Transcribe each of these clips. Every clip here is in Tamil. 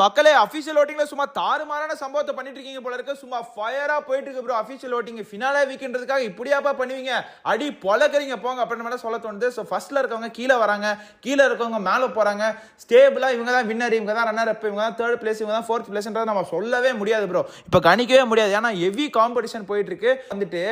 மக்களே அஃபிஷியல் ஓட்டிங்ல சும்மா தாறுமாறான சம்பவத்தை பண்ணிட்டு இருக்கீங்க போல இருக்கு. சும்மா ஃபயரா போயிட்டு இருக்கு ப்ரோ அஃபிஷியல் ஓட்டிங் ஃபினாலே வீக்ன்றதுக்காக இப்படியாப்பா பண்ணுவீங்க? அடி பொலக்கறீங்க. போங்க அப்படின்னு மாதிரி சொல்ல தோணுது? ஸோ ஃபர்ஸ்ட்ல இருக்கவங்க கீழே வராங்க. கீழே இருக்கவங்க மேலே போறாங்க. ஸ்டேபிளா இவங்க தான் வின்னர் இவங்க தான் ரன்னர் அப் இவங்க தான் தேர்ட் பிளேஸ் இவங்க தான் ஃபோர்த் பிளேஸ்ன்றதை நம்ம சொல்லவே முடியாது ப்ரோ இப்போ கணிக்கவே முடியாது. ஏன்னா ஹெவி காம்படிஷன் போயிட்டு இருக்கு வந்துட்டு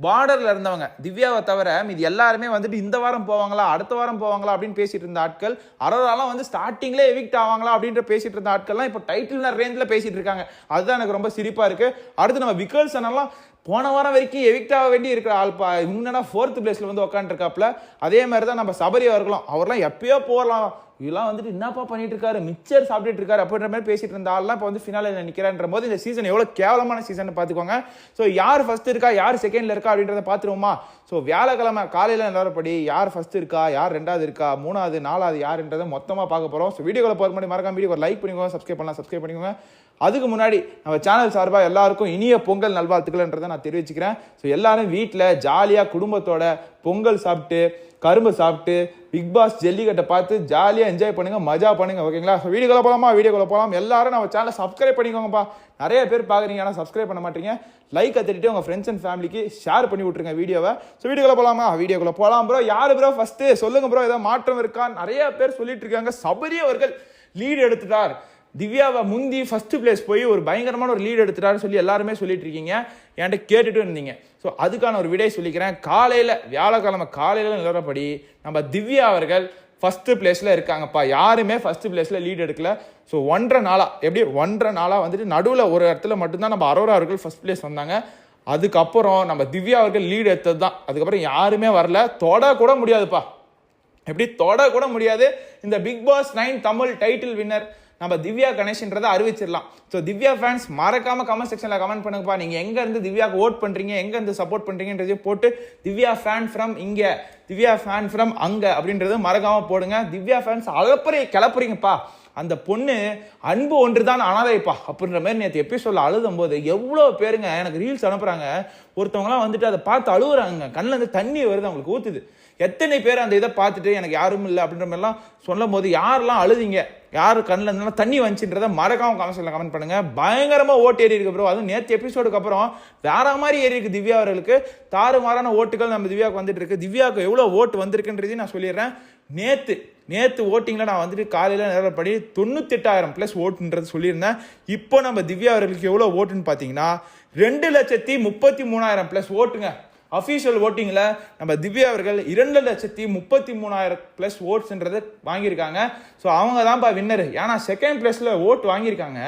பார்டரில் இருந்தவங்க. திவ்யாவை தவிர மீதி எல்லாருமே வந்துட்டு இந்த வாரம் போவாங்களா அடுத்த வாரம் போவாங்களா அப்படின்னு பேசிட்டு இருந்த ஆட்கள் அரோராலாம் வந்து ஸ்டார்டிங்லேயே எவிக்ட் ஆவாங்களா அப்படின்ற பேசிட்டு இருந்த ஆட்கள்லாம் இப்போ டைட்டில் ரேஞ்சில் பேசிட்டு இருக்காங்க. அதுதான் எனக்கு ரொம்ப சிரிப்பாக இருக்குது அடுத்து நம்ம விக்கல்சன் எல்லாம் போன வாரம் வரைக்கும் எவிக்ட் ஆக வேண்டி இருக்கிற ஆள்பா இவங்கன்னா ஃபோர்த் பிளேஸில் வந்து உட்காந்துருக்காப்ல அதே மாதிரி தான் நம்ம சபரி அவர்களும். அவர்லாம் எப்பயோ போகலாம் இதெல்லாம் வந்துட்டு என்னப்பா பண்ணிட்டு இருக்காரு மிச்சர் சாப்பிட்டுட்டு இருக்காரு அப்படின்ற மாதிரி பேசிட்டு இருந்த ஆள்லாம் இப்போ வந்து ஃபினாலில் நிற்கிறான்ற போது இந்த சீசன் எவ்வளோ கேவலமான சீசன் பார்த்துக்கோங்க. ஸோ யார் ஃபர்ஸ்ட் இருக்கா? யார் செகண்டில் இருக்கா அப்படின்றத பார்த்துருவோமா? ஸோ வியாழக்கிழமை காலையில் நிலவரப்படி யார் ஃபர்ஸ்ட் இருக்கா? யார் ரெண்டாவது இருக்கா? மூணாவது நாலாவது யாருன்றதை மொத்தமாக பார்க்க போகிறோம் ஸோ வீடியோவில் போகிற மாதிரி மறக்காம வீடியோ லைக் பண்ணிக்கோங்க சப்ஸ்கிரைப் பண்ணலாம் சப்ஸ்கிரைப் பண்ணிக்கோங்க. அதுக்கு முன்னாடி நம்ம சேனல் சார்பாக எல்லாருக்கும் இனிய பொங்கல் நல்வாழ்த்துக்கள்ன்றதை நான் தெரிவிச்சுக்கிறேன். ஸோ எல்லாரும் வீட்டில் ஜாலியாக குடும்பத்தோட பொங்கல் சாப்பிட்டு கரும்பு சாப்பிட்டு பிக் பாஸ் ஜல்லிக்கட்டை பார்த்து ஜாலியாக என்ஜாய் பண்ணுங்கள் மஜா பண்ணுங்க ஓகேங்களா ஸோ வீடியோக்குள்ள போகலாமா வீடியோக்குள்ள போகலாம் எல்லாரும் நம்ம சேனலை சப்ஸ்கிரைப் பண்ணிக்கோங்கப்பா. நிறைய பேர் பார்க்குறீங்க ஆனால் சப்ஸ்கிரைப் பண்ண மாட்டீங்க. லைக் தட்டிட்டு உங்கள் ஃப்ரெண்ட்ஸ் அண்ட் ஃபேமிலிக்கு ஷேர் பண்ணி விட்ருங்க வீடியோவை. ஸோ வீடியோக்குள்ள போகலாமா வீடியோக்குள்ள போகலாம் ப்ரோ யார் ப்ரோ ஃபஸ்ட்டு சொல்லுங்கள் ப்ரோ ஏதாவது மாற்றம் இருக்கா? நிறைய பேர் சொல்லிட்டு இருக்காங்க. சபரி அவர்கள் லீடு எடுத்துட்டார். திவ்யாவை முந்தி ஃபஸ்ட்டு பிளேஸ் போய் ஒரு பயங்கரமான ஒரு லீடு எடுத்துட்டாருன்னு சொல்லி எல்லாருமே சொல்லிட்டு இருக்கீங்க என்கிட்ட கேட்டுட்டு இருந்தீங்க. ஸோ அதுக்கான ஒரு விடை சொல்லிக்கிறேன். காலையில் வியாழக்கிழமை காலையில் நிலவரப்படி நம்ம திவ்யா அவர்கள் ஃபஸ்ட்டு பிளேஸில் இருக்காங்கப்பா. யாருமே ஃபஸ்ட்டு பிளேஸில் லீட் எடுக்கல. ஸோ ஒன்றரை நாளாக எப்படி ஒன்றரை நாளாக வந்துட்டு நடுவில் ஒரு இடத்துல மட்டும்தான் நம்ம அரோரா அவர்கள் ஃபஸ்ட் பிளேஸ் வந்தாங்க. அதுக்கப்புறம் நம்ம திவ்யா அவர்கள் லீடு எடுத்தது தான் அதுக்கப்புறம் யாருமே வரல. தொட கூட முடியாதுப்பா. எப்படி தொட கூட முடியாது. இந்த Bigg Boss nine Tamil title winner நம்ம திவ்யா கணேஷ்ன்றதை அறிவிச்சிடலாம். ஸோ திவ்யா ஃபேன்ஸ் மறக்காம கமெண்ட் செக்ஷனில் கமெண்ட் பண்ணுங்கப்பா. நீங்கள் எங்கேருந்து திவ்யாவுக்கு ஓட் பண்ணுறீங்க எங்கேருந்து சப்போர்ட் பண்றீங்கன்றதையும் போட்டு திவ்யா ஃபேன் ஃப்ரம் இங்கே திவ்யா ஃபேன் ஃப்ரம் அங்கே அப்படின்றது மறக்காமல் போடுங்க. திவ்யா ஃபேன்ஸ் அழப்பறி கிளப்புறீங்கப்பா. அந்த பொண்ணு அன்பு ஒன்று தான் அனாதைப்பா. அப்படின்ற மாதிரி நேற்று எபிசோடில் அழுதும் போது எவ்வளோ பேருங்க எனக்கு ரீல்ஸ் அனுப்புகிறாங்க ஒருத்தவங்களாம் வந்துட்டு அதை பார்த்து அழுகுறாங்க கண்ணில் இருந்து தண்ணி வருது அவங்களுக்கு ஊற்றுது எத்தனை பேர் அந்த இதை பார்த்துட்டு எனக்கு யாரும் இல்லை அப்படின்ற மாதிரிலாம் சொல்லும் போது யாரெல்லாம் அழுதிங்க? யார் கண்ணில் இருந்தாலும் தண்ணி வந்துச்சுன்றத மறக்காம கமெண்ட்ஸில் கமெண்ட் பண்ணுங்க. பயங்கரமாக ஓட்டு ஏறி இருக்கு ப்ரோ அதுவும் நேற்று எபிசோடுக்கு அப்புறம் வேற மாதிரி ஏறி இருக்கு திவ்யா அவர்களுக்கு. தாறுமாறான ஓட்டுகள் நம்ம திவ்யாவுக்கு வந்துட்டு இருக்கு. திவ்யாவுக்கு எவ்வளோ ஓட்டு வந்திருக்குன்றதையும் நான் சொல்லிடுறேன். நேற்று நேற்று ஓட்டிங்கில் நான் வந்துட்டு காலையில் நிலவரப்படி தொண்ணூத்தெட்டாயிரம் ப்ளஸ் ஓட்டுன்றது சொல்லியிருந்தேன். இப்போ நம்ம திவ்யா அவர்களுக்கு எவ்வளோ ஓட்டுன்னு பார்த்தீங்கன்னா ரெண்டு லட்சத்தி முப்பத்தி மூணாயிரம் ப்ளஸ் ஓட்டுங்க. அஃபீஷியல் ஓட்டிங்கில் நம்ம திவ்யா அவர்கள் இரண்டு லட்சத்தி முப்பத்தி மூணாயிரம் ப்ளஸ் ஓட்ஸ்ன்றது வாங்கியிருக்காங்க. ஸோ அவங்க தான்ப்பா வின்னர் ஏன்னா செகண்ட் ப்ளஸில் ஓட் வாங்கியிருக்காங்க.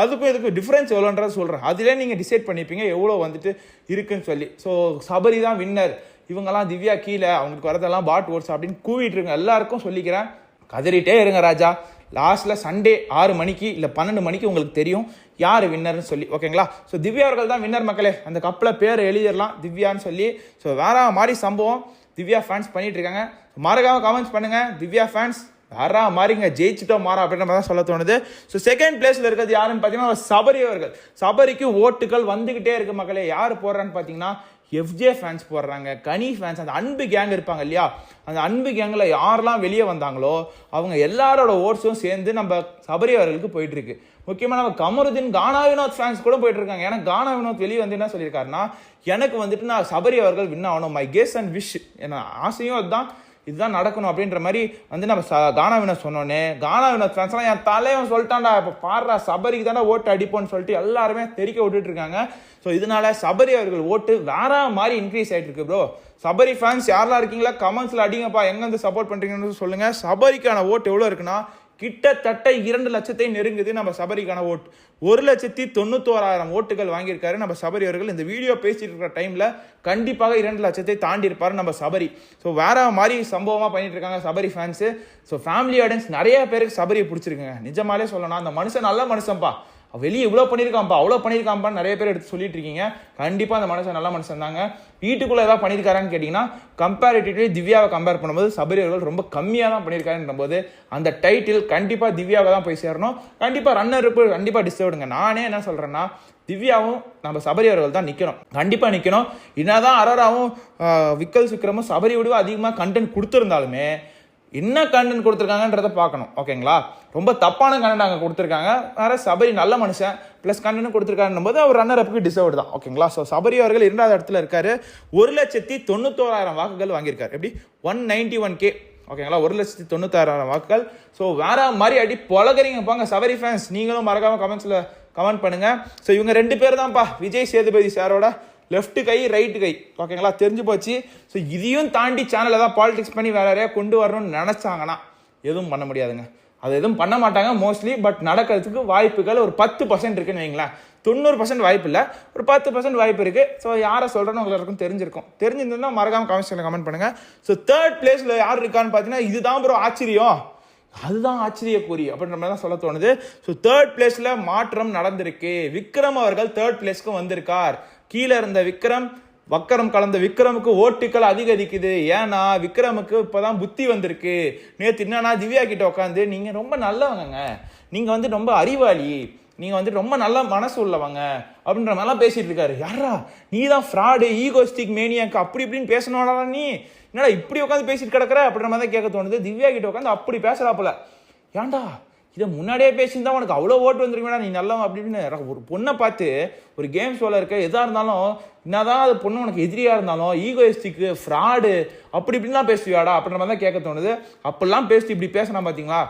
அதுக்கும் இதுக்கும் டிஃப்ரென்ஸ் எவ்வளோன்றத சொல்கிறேன் அதிலே நீங்கள் டிசைட் பண்ணிப்பீங்க எவ்வளோ வந்துட்டு இருக்குன்னு சொல்லி. ஸோ சபரி தான் வின்னர் இவங்கெல்லாம் திவ்யா கீழே அவங்களுக்கு வரதெல்லாம் பாட் ஓட்ஸ் அப்படின்னு கூவிட்டு இருங்க. எல்லாருக்கும் சொல்லிக்கிறேன். கதறிட்டே இருங்க ராஜா. லாஸ்ட்டில் சண்டே ஆறு மணிக்கு இல்லை பன்னெண்டு மணிக்கு உங்களுக்கு தெரியும் யார் வின்னர்னு சொல்லி. ஓகேங்களா ஸோ திவ்யா அவர்கள் தான் வின்னர் மக்களே. அந்த கப்பில் பேர் எழுதிடலாம் திவ்யான்னு சொல்லி. ஸோ வேற மாதிரி சம்பவம் திவ்யா ஃபேன்ஸ் பண்ணிகிட்டு இருக்காங்க மறக்காம கமெண்ட்ஸ் பண்ணுங்கள் திவ்யா ஃபேன்ஸ் வேற மாதிரிங்க ஜெயிச்சிட்டோம் மாறா அப்படின்ற மாதிரி தான் சொல்ல தோணுது. ஸோ செகண்ட் பிளேஸில் இருக்கிறது யாருன்னு பார்த்தீங்கன்னா சபரி அவர்கள். சபரிக்கு ஓட்டுகள் வந்துக்கிட்டே இருக்கு மக்களே. யார் போடுறான்னு பார்த்தீங்கன்னா எஃப்ஜே ஃபேன்ஸ் போடுறாங்க கனி ஃபேன்ஸ் அந்த அன்பு கேங் இருப்பாங்க இல்லையா? அந்த அன்பு கேங்கில் யாரெல்லாம் வெளியே வந்தாங்களோ அவங்க எல்லாரோட ஓட்ஸும் சேர்ந்து நம்ம சபரி அவர்களுக்கு போயிட்டுருக்கு. முக்கியமாக நம்ம கமருதீன் கானா வினோத் ஃபேன்ஸ் கூட போயிட்டு இருக்காங்க ஏன்னா கானா வினோத் வெளியே வந்து என்ன சொல்லியிருக்காருன்னா எனக்கு வந்துட்டு நான் சபரி அவர்கள் வின் ஆகணும். மை கேஸ் அண்ட் விஷ் என்ன ஆசையும் அதுதான். இதுதான் நடக்கணும் அப்படின்ற மாதிரி வந்து நம்ம ச- கானா வினோத் சொன்னோன்னே கானா வினோத் ஃபேன்ஸ்லாம் என் தலைவன் சொல்லிட்டான்டா இப்போ பாடுறா சபரிக்கு தானே ஓட்டு அடிப்போம்னு சொல்லிட்டு எல்லாருமே தெரிக்க விட்டுட்டு இருக்காங்க ஸோ இதனால சபரி அவர்கள் ஓட்டு வேற மாதிரி இன்க்ரீஸ் ஆகிட்டு இருக்கு ப்ரோ சபரி ஃபேன்ஸ் யாரெல்லாம் இருக்கீங்களா? கமெண்ட்ஸில் அடிங்கப்பா எங்கேருந்து சப்போர்ட் பண்ணுறீங்கன்னு சொல்லுங்கள் சபரிக்கான ஓட்டு எவ்வளோ இருக்குன்னா கிட்டத்தட்ட இரண்டு லட்சத்தை நெருங்குது நம்ம சபரிக்கான ஓட்டு ஒரு லட்சத்தி தொண்ணூத்தோராயிரம் ஓட்டுகள் வாங்கியிருக்காரு நம்ம சபரி அவர்கள். இந்த வீடியோ பேசிட்டு இருக்கிற டைம்ல கண்டிப்பாக இரண்டு லட்சத்தை தாண்டி இருப்பார் நம்ம சபரி. ஸோ வேற மாதிரி சம்பவமாக பண்ணிட்டு இருக்காங்க Sabari fans so family audience நிறைய பேருக்கு சபரியை பிடிச்சிருக்குங்க. நிஜமாலே சொல்லணும் அந்த மனுஷன் நல்ல மனுஷன்ப்பா வெளியே இவ்வளோ பண்ணியிருக்காம்பா அவ்வளோ பண்ணியிருக்கான்ப்பா நிறைய பேர் எடுத்து சொல்லிட்டு இருக்கீங்க. கண்டிப்பாக அந்த மனுஷன் நல்ல மனுஷன் தாங்க. வீட்டுக்குள்ளே ஏதாவது பண்ணியிருக்காரான்னு கேட்டிங்கன்னா கம்பேரிட்டிவ்லி திவ்யாவை கம்பேர் பண்ணும்போது சபரி அவர்கள் ரொம்ப கம்மியாக தான் பண்ணியிருக்காருன்ற போது அந்த டைட்டில் கண்டிப்பாக திவ்யாவை தான் போய் சேரணும். கண்டிப்பாக ரன்னர் கண்டிப்பாக டிஸ்டர்ப்டுங்க நானே என்ன சொல்கிறேன்னா திவ்யாவும் நம்ம சபரி அவர்கள் தான் நிற்கணும் கண்டிப்பாக நிற்கணும் என்னதான் அரோராவும் விக்கல் விக்ரமும் சபரி விடவும் அதிகமாக கண்டென்ட் கொடுத்துருந்தாலுமே என்ன கண்டென்ட் கொடுத்துருக்காங்கன்றத பார்க்கணும். ஓகேங்களா ரொம்ப தப்பான கண்டென்ட் அங்கே கொடுத்துருக்காங்க. வேற சபரி நல்ல மனுஷன். ப்ளஸ் கண்டென்ட் கொடுத்துருக்காருன்னும் போது அவர் ரன்னர் அப்புக்கு டிசர்வ் தான். ஓகேங்களா ஸோ சபரி அவர்கள் இரண்டாவது இடத்துல இருக்கார். ஒரு லட்சத்தி தொண்ணூத்தோராயிரம் வாக்குகள் வாங்கியிருக்காரு. எப்படி? ஒன் நைன்டி ஒன் கே ஓகேங்களா ஒரு லட்சத்தி தொண்ணூத்தாயிரம் வாக்குகள். ஸோ வேற மாதிரி அடி பொலகரிங்க பாங்க சபரி ஃபேன்ஸ் நீங்களும் மறக்காமல் கமெண்ட்ஸில் கமெண்ட் பண்ணுங்கள் ஸோ இவங்க ரெண்டு பேர் தான்ப்பா விஜய் சேதுபதி சாரோட லெஃப்ட் கை ரைட்டு கை. ஓகேங்களா? தெரிஞ்சு போச்சு. ஸோ இதையும் தாண்டி சேனல் ஏதாவது பாலிடிக்ஸ் பண்ணி வேற யாரையா கொண்டு வரணும்னு நினச்சாங்கன்னா எதுவும் பண்ண முடியாதுங்க. அது எதுவும் பண்ண மாட்டாங்க மோஸ்ட்லி பட் நடக்கிறதுக்கு வாய்ப்புகள் ஒரு பத்து பர்சன்ட் இருக்குன்னு வைங்களேன். தொண்ணூறு பர்சன்ட் வாய்ப்பு இல்லை. ஒரு பத்து பர்சன்ட் வாய்ப்பு இருக்குது ஸோ யாரை சொல்கிறேன்னு உங்களுக்கு தெரிஞ்சிருக்கும். தெரிஞ்சிருந்தா மறக்காம கமெண்ட்ஸில் கமெண்ட் பண்ணுங்கள் ஸோ தேர்ட் பிளேஸில் யார் இருக்கான்னு பார்த்தீங்கன்னா இதுதான் ப்ரோ ஆச்சரியம். அதுதான் ஆச்சரியக்குறி அப்படின்ற மாதிரி தான் சொல்ல தோணுது. ஸோ தேர்ட் பிளேஸில் மாற்றம் நடந்திருக்கு. விக்ரம் அவர்கள் தேர்ட் பிளேஸ்க்கு வந்திருக்கார். கீழே இருந்த விக்ரம் வக்கரம் கலந்த விக்ரமுக்கு ஓட்டுக்கள் அதிகரிக்குது. ஏன்னா விக்ரமுக்கு இப்போதான் புத்தி வந்திருக்கு. நேற்று என்னன்னா திவ்யா கிட்ட உட்காந்து நீங்கள் ரொம்ப நல்லவங்கங்க. நீங்கள் வந்து ரொம்ப அறிவாளி. நீங்கள் வந்து ரொம்ப நல்ல மனசு உள்ளவங்க. அப்படின்ற மாதிரிலாம் பேசிட்டு இருக்காரு. யாரா நீ தான் ஃப்ராடு ஈகோஸ்டிக் மேனியாக்கு அப்படி இப்படின்னு பேசணும்னா நீ? என்னடா இப்படி உட்காந்து பேசிட்டு கிடக்குற? அப்படின்ற மாதிரி தான் கேட்க தோணுது. திவ்யா கிட்ட உட்காந்து அப்படி பேசுகிறாப்புல ஏன்டா? இதை முன்னாடியே பேசியிருந்தா உனக்கு அவ்வளோ ஓட்டு வந்துருக்கா நீ நல்லவன் அப்படி இப்படின்னு. ஒரு பொண்ணை பார்த்து ஒரு கேம் ஷோவில் இருக்க எதாக இருந்தாலும் என்னதான் அது பொண்ணு உனக்கு எதிரியாக இருந்தாலும் ஈகோயிஸ்டிக்கு ஃப்ராடு அப்படி இப்படின்லாம் பேசுவியாடா அப்படின்ற மாதிரி தான் கேட்க தோணுது. அப்படிலாம் பேசிட்டு இப்படி பேசினா பார்த்தீங்களா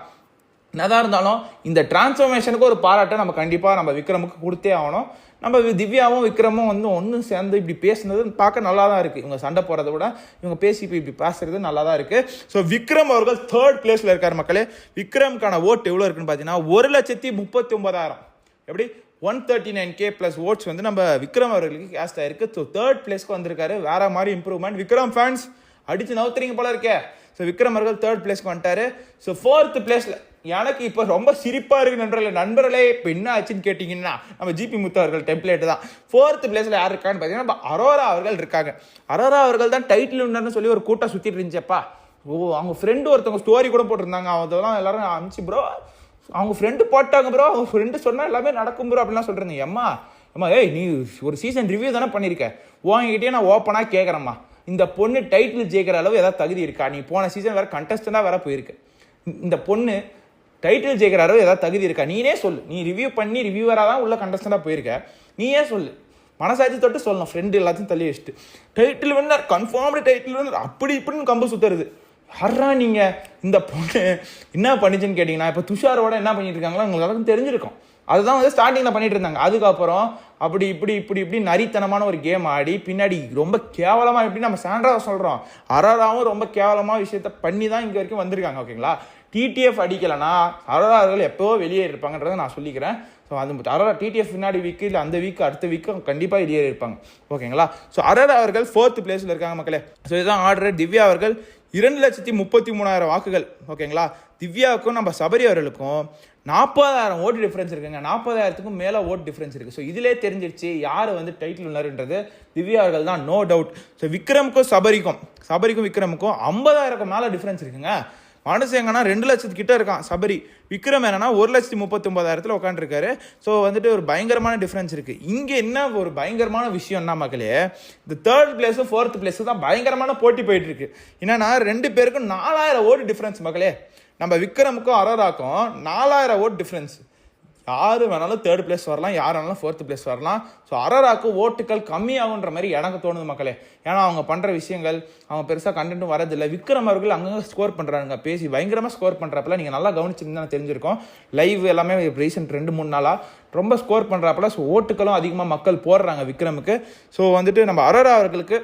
என்னதான் இருந்தாலும் இந்த டிரான்ஸ்ஃபர்மேஷனுக்கு ஒரு பாராட்டை நம்ம கண்டிப்பாக நம்ம விக்ரமுக்கு கொடுத்தே ஆகணும். நம்ம திவ்யாவும் விக்ரமும் வந்து ஒன்றும் சேர்ந்து இப்படி பேசுனது பார்க்க நல்லா தான் இருக்குது இவங்க சண்டை போகிறத விட இவங்க பேசி இப்போ இப்படி பேசுறது நல்லா தான் இருக்குது ஸோ விக்ரம் அவர்கள் தேர்ட் பிளேஸில் இருக்கார் மக்களே. விக்ரமுக்கான ஓட்டு எவ்வளோ இருக்குன்னு பார்த்தீங்கன்னா ஒரு லட்சத்தி முப்பத்தி ஒன்பதாயிரம் எப்படி? One thirty nine K plus votes வந்து நம்ம விக்ரம் அவர்களுக்கு கேஸ்ட் ஆயிருக்கு. ஸோ தேர்ட் பிளேஸ்க்கு வந்திருக்காரு. வேற மாதிரி இம்ப்ரூவ்மெண்ட் விக்ரம் ஃபேன்ஸ் அடித்து நவுத்துறீங்க போல இருக்கே. ஸோ விக்ரம் அவர்கள் தேர்ட் பிளேஸ்க்கு வந்துட்டாரு. ஸோ ஃபோர்த் பிளேஸில் எனக்கு இப்போ ரொம்ப சிரிப்பாக இருக்கு நண்பர்களே நண்பர்களே இப்போ என்ன ஆச்சுன்னு கேட்டிங்கன்னா நம்ம ஜிபி முத்து அவர்கள் டெம்ப்ளேட் தான். ஃபோர்த் பிளேஸில் யார் இருக்கான்னு பார்த்தீங்கன்னா நம்ம அரோரா அவர்கள் இருக்காங்க. அரோரா அவர்கள் தான் டைட்டில் உண்டர்னு சொல்லி ஒரு கூட்டம் சுற்றிட்டு இருந்துச்சப்பா. ஓ அவங்க ஃப்ரெண்டு ஒருத்தவங்க ஸ்டோரி கூட போட்டிருந்தாங்க. அதெல்லாம் எல்லாரும் அனுப்பிச்சு ப்ரோ அவங்க ஃப்ரெண்டு போட்டாங்க ப்ரோ அவங்க ஃப்ரெண்டு சொன்னால் எல்லாமே நடக்கும் ப்ரோ அப்படிலாம் சொல்கிறாங்க ஏம்மா அம்மா ஏய் நீ ஒரு சீசன் ரிவ்யூ தானே பண்ணியிருக்க உங்ககிட்டயே நான் ஓப்பனாக கேட்குறேம்மா இந்த பொண்ணு டைட்டில் ஜெயிக்கிற அளவு ஏதாவது தகுதி இருக்கா? நீ போன சீசன் வேறு கண்டஸ்டண்டாக வேற போயிருக்கு. இந்த பொண்ணு டைட்டில் ஜெயிக்கிற அளவு ஏதாவது தகுதி இருக்கா? நீனே சொல்லு. நீ ரிவ்யூ பண்ணி ரிவ்யூவராக தான் உள்ள கண்டஸ்டண்டாக போயிருக்க. நீயே சொல்லு? மனசாட்சி தொட்டு சொல்லணும். ஃப்ரெண்டு எல்லாத்தையும் தள்ளி வச்சுட்டு. Title winner confirmed title winner அப்படி இப்படின்னு கம்பு சுத்துறது. யாரா நீங்கள் இந்த பொண்ணு என்ன பண்ணிச்சுன்னு கேட்டிங்கன்னா இப்போ துஷாரோட என்ன பண்ணிட்டு இருக்காங்களோ உங்களுக்கு எல்லாருக்கும் தெரிஞ்சிருக்கும். அதுதான் வந்து ஸ்டார்டிங்கில் பண்ணிட்டு இருந்தாங்க. அதுக்கப்புறம் அப்படி இப்படி இப்படி இப்படி நரித்தனமான ஒரு கேம் ஆடி பின்னாடி ரொம்ப கேவலமாக எப்படி நம்ம சாண்ட்ராவை சொல்கிறோம் அரராவும் ரொம்ப கேவலமாக விஷயத்த பண்ணி தான் இங்கே வரைக்கும் வந்திருக்காங்க ஓகேங்களா டிடிஎஃப் அடிக்கலைன்னா சரதாரர்கள் எப்போவோ வெளியே இருப்பாங்கன்றதை நான் சொல்லிக்கிறேன். ஸோ அது அரரா டிடிஎஃப் பின்னாடி வீக்கு இல்லை அந்த வீக் அடுத்த வீக்கு கண்டிப்பாக வெளியே இருப்பாங்க. ஓகேங்களா ஸோ அரரா அவர்கள் ஃபோர்த் பிளேஸில் இருக்காங்க மக்களே. ஸோ இதுதான் ஆர்டர் திவ்யா அவர்கள் இரண்டு லட்சத்தி முப்பத்தி மூணாயிரம் வாக்குகள். ஓகேங்களா திவ்யாவுக்கும் நம்ம சபரி அவர்களுக்கும் நாற்பதாயிரம் ஓட்டு டிஃப்ரென்ஸ் இருக்குங்க. நாற்பதாயிரத்துக்கும் மேலே ஓட்டு டிஃப்ரென்ஸ் இருக்குது ஸோ இதிலே தெரிஞ்சிருச்சு யார் வந்து டைட்டில் உள்ளார்ன்றது திவ்யா அவர்கள் தான் நோ டவுட் ஸோ விக்ரமுக்கும் சபரிக்கும். சபரிக்கும் விக்ரமுக்கும் ஐம்பதாயிரம் மேலே டிஃப்ரென்ஸ் இருக்குங்க. மனசு ரெண்டு லட்சத்துக்கிட்ட இருக்கான் சபரி. விக்ரம் என்னன்னா ஒரு லட்சத்தி முப்பத்தொம்பதாயிரத்தில் உட்காந்துருக்காரு ஸோ வந்துட்டு ஒரு பயங்கரமான டிஃப்ரென்ஸ் இருக்குது இங்கே என்ன ஒரு பயங்கரமான விஷயம்னா மக்களே இந்த தேர்ட் பிளேஸும் ஃபோர்த் பிளேஸும் தான் பயங்கரமான போட்டி போயிட்டு இருக்கு என்னன்னா ரெண்டு பேருக்கும் நாலாயிரம் ஓட்டு டிஃப்ரென்ஸ் மக்களே. நம்ம விக்ரமுக்கும் அரோராக்கும் நாலாயிரம் ஓட் டிஃப்ரென்ஸ் யார் வேணாலும் தேர்ட் பிளேஸ் வரலாம் யார் வேணாலும் ஃபோர்த் பிளேஸ் வரலாம். ஸோ அரராக்கு ஓட்டுகள் கம்மியாகுன்ற மாதிரி எனக்கு தோணுது மக்களே. ஏன்னா அவங்க பண்ணுற விஷயங்கள் அவங்க பெருசாக கண்டென்ட்டும் வரதில்லை விக்ரம் அவர்கள் அங்கங்கே ஸ்கோர் பண்ணுறாங்க பேசி பயங்கரமாக ஸ்கோர் பண்ணுறப்பல நீங்கள் நல்லா கவனிச்சிருந்தா தெரிஞ்சிருக்கும். லைவ் எல்லாமே ரீசெண்ட் ரெண்டு மூணு நாளாக ரொம்ப ஸ்கோர் பண்ணுறப்பல ஸோ ஓட்டுகளும் அதிகமாக மக்கள் போடுறாங்க விக்ரமுக்கு. ஸோ வந்துட்டு நம்ம அரரா அவர்களுக்கு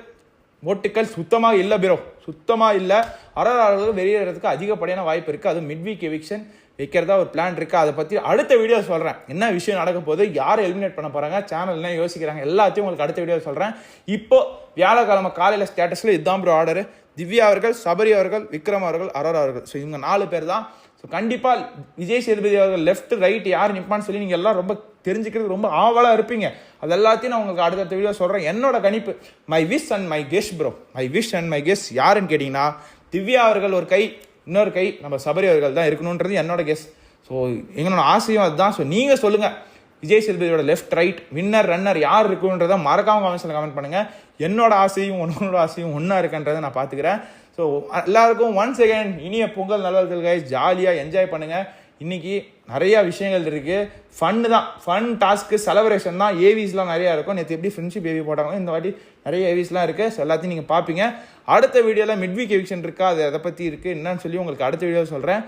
ஓட்டுக்கள் சுத்தமாக இல்லை பிரோ சுத்தமாக இல்லை. அரோராவுக்கு வெளியேறதுக்கு அதிகப்படியான வாய்ப்பு இருக்குது அது மிட் வீக் எவிக்ஷன் வைக்கிறதா ஒரு பிளான் இருக்குது அதை பற்றி அடுத்த வீடியோ சொல்கிறேன் என்ன விஷயம் நடக்க போகுது யாரை எலிமினேட் பண்ண போகிறாங்க சேனல் யோசிக்கிறாங்க எல்லாத்தையும் உங்களுக்கு அடுத்த வீடியோ சொல்கிறேன் இப்போது வியாழக்கிழமை காலையில் ஸ்டேட்டஸில் இதுதான் ப்ரோ ஆர்டர் திவ்யா அவர்கள் சபரி அவர்கள் விக்ரம் அவர்கள் அரோரா அவர்கள். ஸோ இவங்க நாலு பேர் தான். ஸோ கண்டிப்பாக விஜய் சேதுபதி அவர்கள் லெஃப்ட் ரைட் யார் நிற்பான்னு சொல்லி நீங்கள் எல்லாம் ரொம்ப தெரிஞ்சுக்கிறது ரொம்ப ஆவலாக இருப்பீங்க. அது எல்லாத்தையும் நான் உங்களுக்கு அடுத்தடுத்த வீடியோ சொல்கிறேன் என்னோட கணிப்பு my wish and my guess bro my wish and my guess யாருன்னு கேட்டிங்கன்னா திவ்யா அவர்கள் ஒரு கை இன்னொரு கை நம்ம சபரி அவர்கள் தான் இருக்கணுன்றது என்னோட கெஸ் ஸோ எங்களோட ஆசையும் அதுதான். ஸோ நீங்கள் சொல்லுங்கள் விஜய் சேதுபதியோட லெஃப்ட் ரைட் வின்னர் ரன்னர் யார் இருக்குன்றதை மறக்காம கமெண்ட்ஸில் கமெண்ட் பண்ணுங்கள் என்னோட ஆசையும் உன்னோட ஆசையும் ஒன்றா இருக்குன்றதை நான் பார்த்துக்கிறேன். ஸோ எல்லாருக்கும் ஒன்ஸ் அகைன் இனிய பொங்கல் நல்வாழ்த்துக்கள் கைஸ் ஜாலியாக என்ஜாய் பண்ணுங்கள் இன்னைக்கு நிறையா விஷயங்கள் இருக்குது ஃபன்னு தான். ஃபன் டாஸ்க்கு செலப்ரேஷன் தான். ஏவிஸ்லாம் நிறையா இருக்கும். நேற்று எப்படி ஃப்ரெண்ட்ஷிப் ஏவி போட்டாங்களோ இந்த வாட்டி நிறைய ஏவிஸ்லாம் இருக்குது ஸோ எல்லாத்தையும் நீங்கள் பார்ப்பீங்க அடுத்த வீடியோவில் மிட்வீக் எவிக்ஷன் இருக்கா? அது அதை பற்றி இருக்குது என்னன்னு சொல்லி உங்களுக்கு அடுத்த வீடியோ சொல்கிறேன்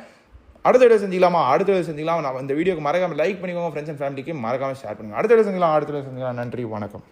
அடுத்த வீடியோ செஞ்சிக்கலாமா? அடுத்த வீடியோ செஞ்சிக்கலாம்? நான் இந்த வீடியோக்கு மறக்காம லைக் பண்ணிக்கோங்க ஃப்ரெண்ட்ஸ் அண்ட் ஃபேமிலிக்கு மறக்காம ஷேர் பண்ணுங்கள் அடுத்த வீடியோ செஞ்சிக்கலாம் அடுத்த வீடியோ செஞ்சிக்கலாம். நன்றி வணக்கம்.